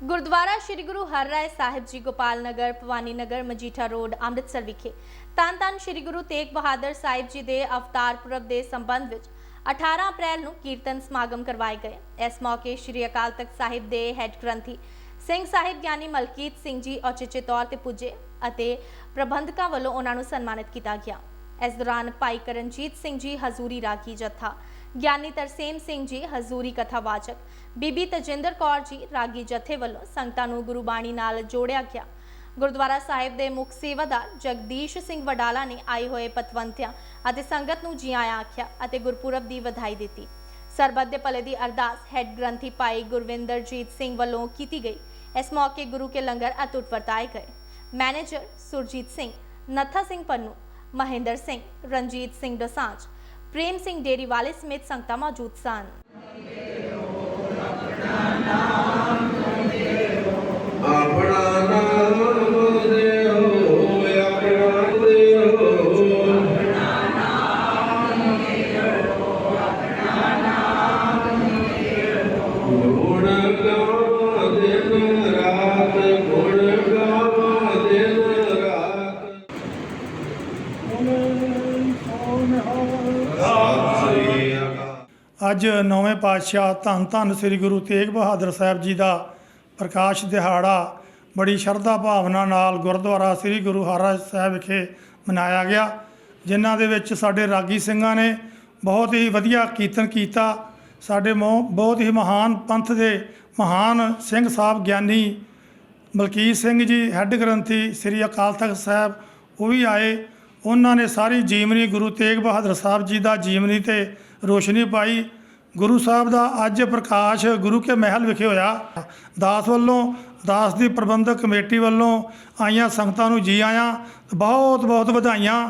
ਗੁਰਦੁਆਰਾ ਸ੍ਰੀ ਗੁਰੂ Har Rai Sahib ji, Gopal Nagar, Bhawani Nagar, Majitha road, Amritsar ਵਿਖੇ। ਤਨ ਧੰਨ ਸ੍ਰੀ ਗੁਰੂ ਤੇਗ ਬਹਾਦਰ ਸਾਹਿਬ ਜੀ ਦੇ ਅਵਤਾਰ ਪੁਰਬ ਦੇ ਸੰਬੰਧ ਵਿੱਚ 18 ਅਪ੍ਰੈਲ ਨੂੰ ਕੀਰਤਨ ਸਮਾਗਮ ਕਰਵਾਏ ਗਏ। ਇਸ ਮੌਕੇ ਸ੍ਰੀ ਅਕਾਲ ਤਖਤ ਸਾਹਿਬ ਦੇ ਹੈੱਡ ਗ੍ਰੰਥੀ ਸਿੰਘ ਸਾਹਿਬ ਗਿਆਨੀ ਮਲਕੀਤ ਸਿੰਘ ਜੀ ਔਚਿੱਚੇ ਤੌਰ ਤੇ ਪੁੱਜੇ ਅਤੇ ਪ੍ਰਬੰਧਕਾਂ ਵੱਲੋਂ ਉਹਨਾਂ ਨੂੰ ਸਨਮਾਨਿਤ ਕੀਤਾ ਗਿਆ। ਇਸ ਦੌਰਾਨ ਭਾਈ ਕਰਨਜੀਤ ਸਿੰਘ ਜੀ ਹਜ਼ੂਰੀ ਰਾਗੀ ਜੱਥਾ ਗਿਆਨੀ ਤਰਸੇਮ ਸਿੰਘ ਜੀ, ਹਜ਼ੂਰੀ ਕਥਾਵਾਚਕ। ਬੀਬੀ ਤਜਿੰਦਰ ਕੌਰ ਜੀ, ਰਾਗੀ ਜਥੇ ਵੱਲੋਂ ਸੰਗਤਾਂ ਨੂੰ ਗੁਰਬਾਣੀ ਨਾਲ ਜੋੜਿਆ ਗਿਆ। ਗੁਰਦੁਆਰਾ ਸਾਹਿਬ ਦੇ ਮੁੱਖ ਸੇਵਾਦਾਰ ਜਗਦੀਸ਼ ਸਿੰਘ ਵਡਾਲਾ ਨੇ ਆਏ ਹੋਏ ਪਤਵੰਤਿਆਂ ਅਤੇ ਸੰਗਤ ਨੂੰ ਜੀ ਆਇਆਂ ਆਖਿਆ ਅਤੇ ਗੁਰਪੁਰਬ ਦੀ ਵਧਾਈ ਦਿੱਤੀ। ਸਰਬੱਤ ਦੇ ਭਲੇ ਦੀ ਅਰਦਾਸ ਹੈੱਡ ਗ੍ਰੰਥੀ ਭਾਈ ਗੁਰਵਿੰਦਰਜੀਤ ਸਿੰਘ ਵੱਲੋਂ ਕੀਤੀ ਗਈ। ਇਸ ਮੌਕੇ ਗੁਰੂ ਕੇ ਲੰਗਰ ਅਟੁੱਟ ਵਰਤਾਏ ਗਏ। ਮੈਨੇਜਰ ਸੁਰਜੀਤ ਸਿੰਘ, ਨੱਥਾ ਸਿੰਘ ਪੰਨੂ, ਮਹਿੰਦਰ ਸਿੰਘ, ਰਣਜੀਤ ਸਿੰਘ ਦਸਾਂਝ ਪ੍ਰੇਮ ਸਿੰਘ ਡੇਰੀ ਵਾਲੇ ਸਮੇਤ ਸੰਗਤਾਂ ਮੌਜੂਦ ਸਨ। ਅੱਜ ਨੌਵੇਂ ਪਾਤਸ਼ਾਹ ਧੰਨ ਧੰਨ ਸ੍ਰੀ ਗੁਰੂ ਤੇਗ ਬਹਾਦਰ ਸਾਹਿਬ ਜੀ ਦਾ ਪ੍ਰਕਾਸ਼ ਦਿਹਾੜਾ ਬੜੀ ਸ਼ਰਧਾ ਭਾਵਨਾ ਨਾਲ ਗੁਰਦੁਆਰਾ ਸ੍ਰੀ ਗੁਰੂ ਹਰਿਰਾਏ ਸਾਹਿਬ ਵਿਖੇ ਮਨਾਇਆ ਗਿਆ, ਜਿਨ੍ਹਾਂ ਦੇ ਵਿੱਚ ਸਾਡੇ ਰਾਗੀ ਸਿੰਘਾਂ ਨੇ ਬਹੁਤ ਹੀ ਵਧੀਆ ਕੀਰਤਨ ਕੀਤਾ। ਸਾਡੇ ਮੋ- ਬਹੁਤ ਹੀ ਮਹਾਨ ਪੰਥ ਦੇ ਮਹਾਨ ਸਿੰਘ ਸਾਹਿਬ ਗਿਆਨੀ ਮਲਕੀਤ ਸਿੰਘ ਜੀ, ਹੈੱਡ ਗ੍ਰੰਥੀ ਸ੍ਰੀ ਅਕਾਲ ਤਖਤ ਸਾਹਿਬ, ਉਹ ਵੀ ਆਏ। ਉਹਨਾਂ ਨੇ ਸਾਰੀ ਜੀਵਨੀ ਗੁਰੂ ਤੇਗ ਬਹਾਦਰ ਸਾਹਿਬ ਜੀ ਦਾ ਜੀਵਨੀ ਤੇ ਰੋਸ਼ਨੀ ਪਾਈ। ਗੁਰੂ ਸਾਹਿਬ ਦਾ ਅੱਜ ਪ੍ਰਕਾਸ਼ ਗੁਰੂ ਕੇ ਮਹਿਲ ਵਿਖੇ ਹੋਇਆ। ਦਾਸ ਵੱਲੋਂ, ਦਾਸ ਦੀ ਪ੍ਰਬੰਧਕ ਕਮੇਟੀ ਵੱਲੋਂ ਆਈਆਂ ਸੰਗਤਾਂ ਨੂੰ ਜੀ ਆਇਆਂ। ਬਹੁਤ ਬਹੁਤ ਵਧਾਈਆਂ।